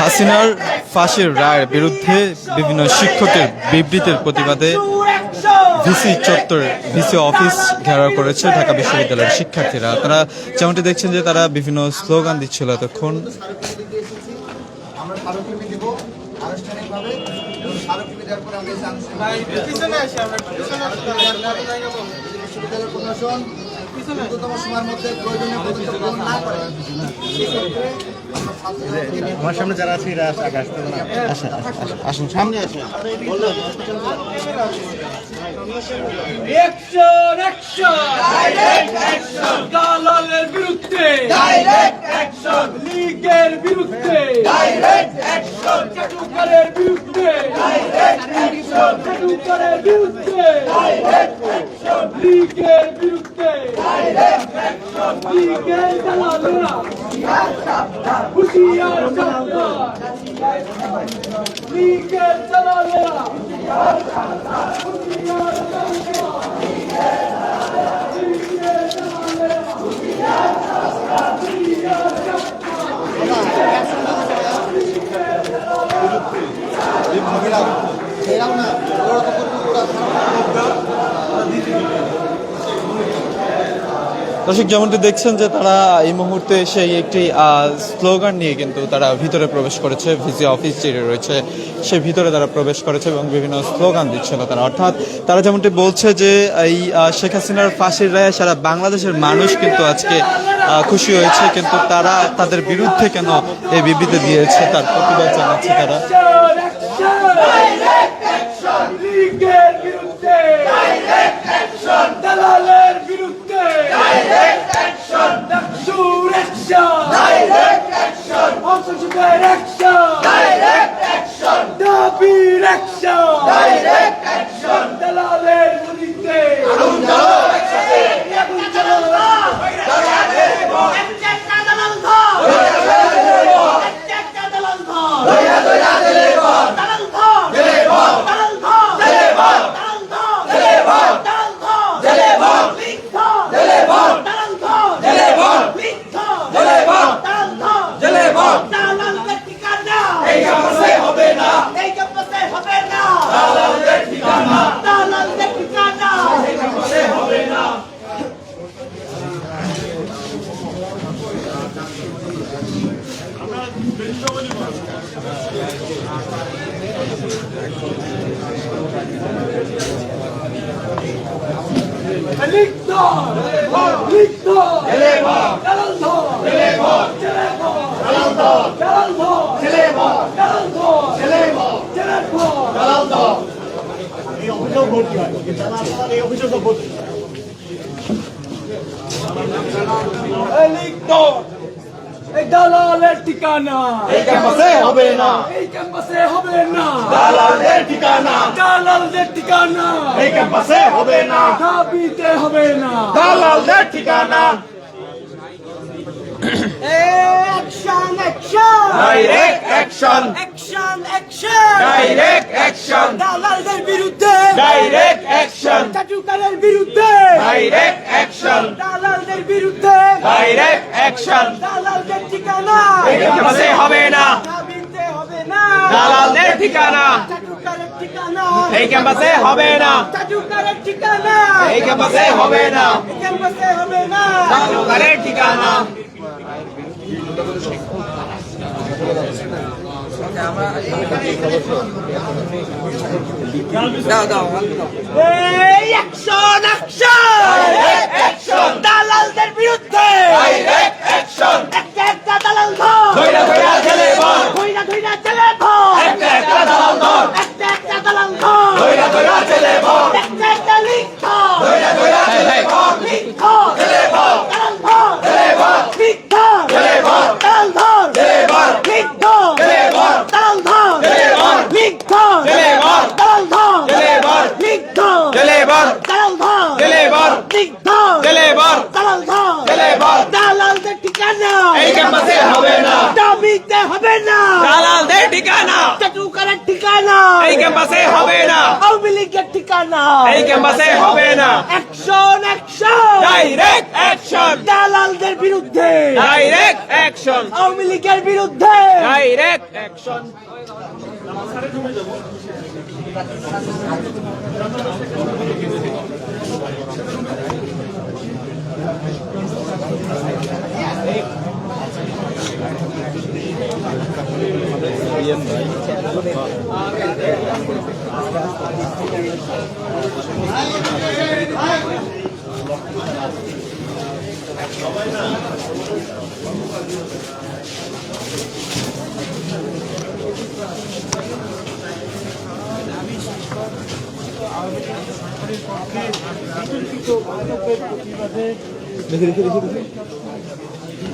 হাসিনার ফাঁসির রায়ের বিরুদ্ধে বিভিন্ন শিক্ষকের বিবৃতির প্রতিবাদে ভিসি চত্বর ভিসি অফিস ঘেরাও করেছে ঢাকা বিশ্ববিদ্যালয়ের শিক্ষার্থীরা। তারা যেমনটি দেখছেন যে তারা বিভিন্ন স্লোগান দিচ্ছিল এতক্ষণ। বিশ্ববিদ্যালয়ের প্রশাসন দ্রুততম সময়ের মধ্যে প্রয়োজনীয় পদক্ষেপ গ্রহণ না করে সেক্ষেত্রে আমার সামনে যারা আছে এরা আগে আসতে আসেন আসুন সামনে আসেন। দালালের বিরুদ্ধে! লীগের বিরুদ্ধে! চাটুকারের বিরুদ্ধে! চাটুকারের বিরুদ্ধে! ডাইরেক্ট অ্যাকশন লীগের বিরুদ্ধে ডাইরেক্ট অ্যাকশন লীগের দালালেরা হুশিয়ার সাবধান লীগের দালালেরা এরাও না ওরা তো করবে ওরা দর্শক যেমনটি দেখছেন যে তারা এই মুহূর্তে সেই একটি স্লোগান নিয়ে কিন্তু তারা ভিতরে প্রবেশ করেছে ভিসি অফিস যে রয়েছে সে ভিতরে তারা প্রবেশ করেছে এবং বিভিন্ন স্লোগান দিচ্ছিল তারা অর্থাৎ তারা যেমনটি বলছে যে এই শেখ হাসিনার ফাঁসির রায়ে সারা বাংলাদেশের মানুষ কিন্তু আজকে খুশি হয়েছে কিন্তু তারা তাদের বিরুদ্ধে কেন এই বিবৃতি দিয়েছে তার প্রতিবাদ জানাচ্ছে তারা ডাইরেক্ট অ্যাকশন দালালের বিরুদ্ধে ডাইরেক্ট অ্যাকশন ডাকসুর অ্যাকশন ডাইরেক্ট অ্যাকশন অংশগ্রহণের অ্যাকশন ডাইরেক্ট অ্যাকশন দাবির অ্যাকশন ডাইরেক্ট অ্যাকশন দালালের বিরুদ্ধে আগুন জ্বালো আগুন জ্বালো লিখিত লিখিত দালাল ধর ছেলে ধর ছেলে ধর দালাল ধর দালাল ধর ছেলে ধর দালাল ধর ছেলে ধর ছেলে ধর দালাল ধর এই অভিযোগ ভর্তি হয় এই অভিযোগ ভর্তি লিখিত এই দালালের ঠিকানা এই ক্যাম্পাসে হবে না। এই ক্যাম্পাসে হবে না দালালদের ঠিকানা। দালালদের ঠিকানা। ক্যাম্পাসে হবে না। দাবিতে হবে না। দালালদের ঠিকানা। Action action direct action action action direct action দালালদের বিরুদ্ধে! ডাইরেক্ট অ্যাকশন চাটুকারের বিরুদ্ধে! ডাইরেক্ট অ্যাকশন দালালদের বিরুদ্ধে! ডাইরেক্ট অ্যাকশন দালালদের ঠিকানা! এই ক্যাম্পাসে হবে না। দাবিতে হবে না। দালালদের ঠিকানা। এই ক্যাম্পাসে হবে না। এই ক্যাম্পাসে হবে না। ক্যাম্পাসে হবে না। দালালের ঠিকানা। এই অ্যাকশন অ্যাকশন অ্যাকশন দালালদের বিরুদ্ধে ডাইরেক্ট অ্যাকশন একটা একটা দালাল ধর ধইরা ধইরা ছেলে বল ধইরা ধইরা ছেলে ধর একটা একটা দালাল ধর একটা একটা দালাল ধর ধইরা ধইরা ছেলে বল একটা একটা লিখ ধর ধইরা ধইরা ছেলে বল লিখ ধর ছেলে বল দালাল ধর ছেলে বল লিখ ধর ছেলে বল দালাল ধর ছেলে বল লিখ ধর ছেলে বল দালাল ধর ছেলে বল লিখ ধর ছেলে বল দালাল ধর ছেলে বল লিখ ধর ছেলে বল দালাল ধর ছেলে লিখ ধর। ছেলে বল দালাল ধর। ছেলে বল দালালদের ঠিকানা। এই ক্যাম্পাসে হবে না। দাবিতে হবে না। দালালদের ঠিকানা। এই ক্যাম্পাসে হবে না। আওয়ামী লীগের ঠিকানা। এই ক্যাম্পাসে হবে না। অ্যাকশন অ্যাকশন ডাইরেক্ট অ্যাকশন দালালদের বিরুদ্ধে। ডাইরেক্ট অ্যাকশন আওয়ামী লীগের বিরুদ্ধে। ডাইরেক্ট অ্যাকশন দেখি দেখি দেখি দেখি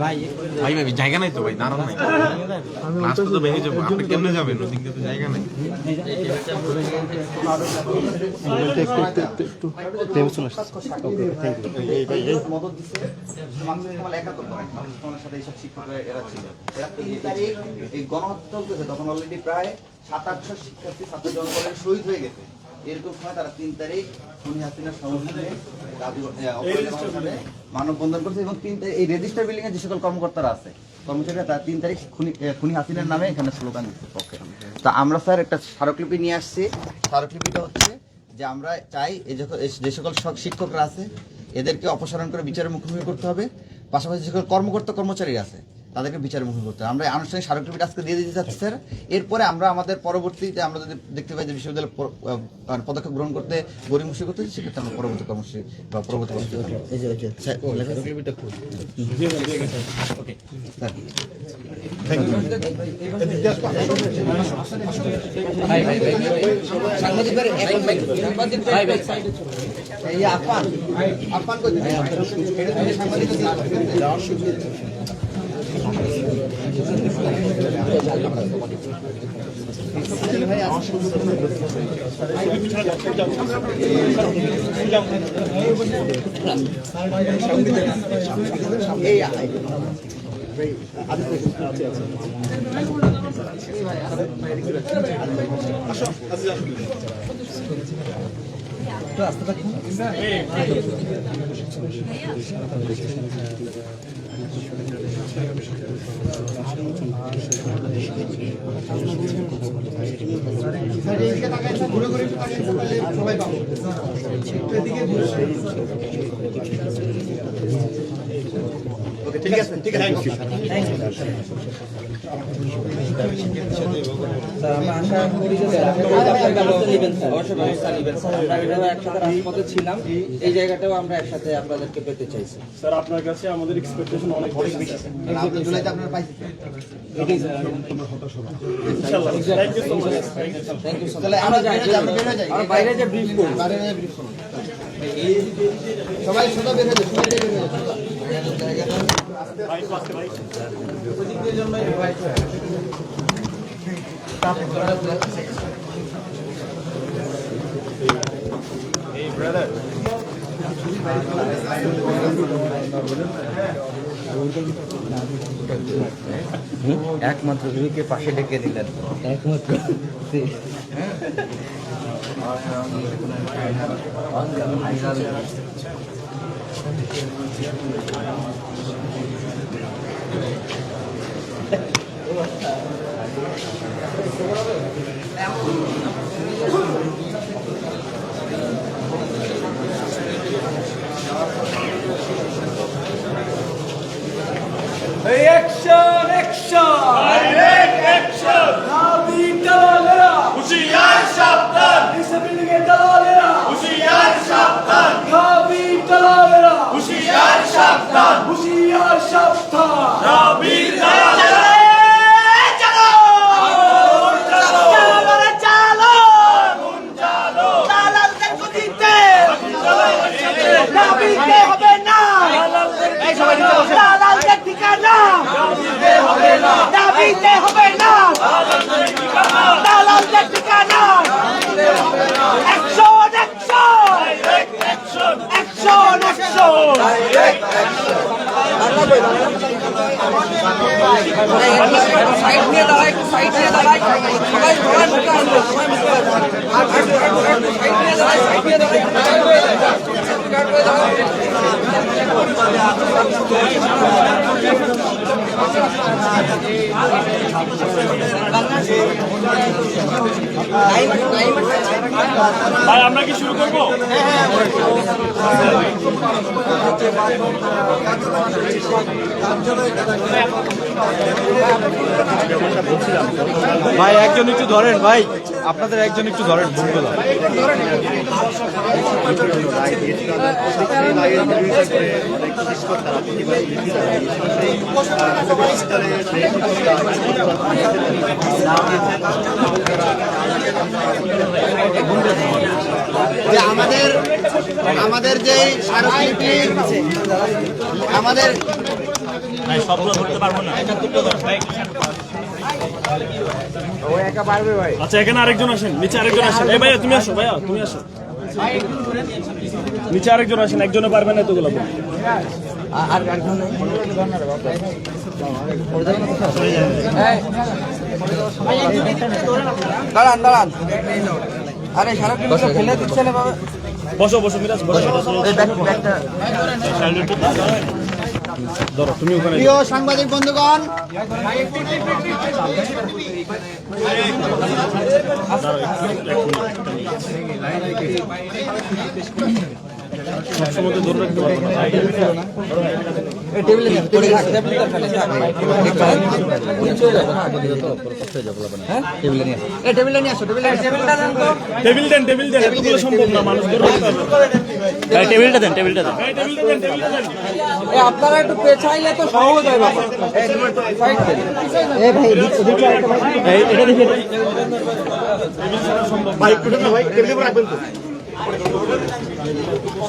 ভাই ভাই, জায়গা নাই তো, ভাই দাঁড়ান নাই। রাস্তা তো ভেঙে যাব, আপনি কেমনে যাবেন? তো জায়গা নাই। গণহত্যা তখন অলরেডি প্রায় সাত আটশো শিক্ষার্থী ছাত্র জনগণের শহীদ হয়ে গেছে। এরকম সময় তারা তিন তারিখ খুনি হাসিনার সমর্থনে মানববন্ধন করছে এবং তিন তারিখ এই রেজিস্টার বিল্ডিং এ যে সকল কর্মকর্তারা আছে কর্মচারীরা তারা তিন তারিখ খুনি খুনি হাসিনার নামে এখানে স্লোগান দিচ্ছে পক্ষে। তা আমরা স্যার একটা স্মারকলিপি নিয়ে আসছি। স্মারকলিপিটা হচ্ছে যে আমরা চাই এই যে সকল শিক্ষকরা আছে এদেরকে অপসারণ করে বিচারের মুখোমুখি করতে হবে। পাশাপাশি যে সকল কর্মকর্তা কর্মচারী আছে তাদেরকে বিচারের মুখোমুখি করতে হবে আমরা আনুষ্ঠানিক স্মারকলিপিটা আজকে দিয়ে দিতে চাচ্ছি স্যার এরপরে আমরা আমাদের পরবর্তীতে আমরা যদি দেখতে পাই যে বিশ্ববিদ্যালয় মানে পদক্ষেপ গ্রহণ করতে গরিমসি করতে সেক্ষেত্রে আমরা পরবর্তী কর্মসূচি বা পরবর্তী কর্মসূচি এই যে- এই পাবো স্যার, লেখা আছে? স্যার। এই আফান আফান কই দিছে এটা তুমি সাংবাদিক এই ঠিক আছে ঠিক আছে রাজপথে ছিলাম এই জায়গাটাও আমরা একসাথে আপনাদেরকে পেতে চাইছি স্যার আপনার কাছে আমাদের এক্সপেকটেশন অনেক অনেক বেশি আপনারা পাইছেন আমরা হয়ে হয়ে বাইরে যে ব্রিফ করব বাইরে সবাই সোজা বের হয়ে Hey, brother. একমাত্র রুইকে পাশে ডেকে দিলেন। একমাত্র। হ্যাঁ? অ্যাকশন অ্যাকশন ডাইরেক্ট অ্যাকশন দালালদের ঠিকানা। দাবিতে হবে না। দালালদের ঠিকানা। Action action action action side নিয়ে দাঁড়াই একটু সাইড নিয়ে দাঁড়াই সবাই সবাই মুখে আসবে সবাই মুখে আসবে সাইড নিয়ে দাঁড়াই সাইড নিয়ে দাঁড়াই আপনার ভাই, আমরা কি শুরু করব? ভাই, একজন একটু ধরেন, ভাই। আপনাদের একজন একটু ধরেন ভুলগুলো যে আমাদের আমাদের যে স্মারকলিপি আমাদের আচ্ছা এখানে আরেকজন আসেন নিচে আরেকজন আসেন। এই ভাইয়া তুমি আসো ভাইয়া তুমি আসো। নিচে আরেকজন আসেন একজনে পারবে না এতগুলো দাঁড়ান দাঁড়ান। আরে সারা কিন্তু ফেলে দিচ্ছে না বাবা বসো বসো মিরাজ বসো। ধরো তুমি ওখানে প্রিয় সাংবাদিক বন্ধুগণ। সবসময় ধরে রাখতে পারব না। টেবিলে টেবিলে থাক টেবিলে ফেলে থাক। হ্যাঁ টেবিলে নিয়ে আসো টেবিলে নিয়ে আসো। টেবিলে টেবিলটা দেন তো। টেবিল দেন টেবিল দেন এতগুলো সম্ভব না মানুষ ধরে রাখতে পারবে। টেবিলটা দেন টেবিলটা দেন। টেবিলটা দেন টেবিলটা দেন। এই আপনারা একটু পেছাইলে তো সহজ হয় বাবা সাইড ভাই এটা দেখি ভাই ভাই টেবিলের রাখবেন তো।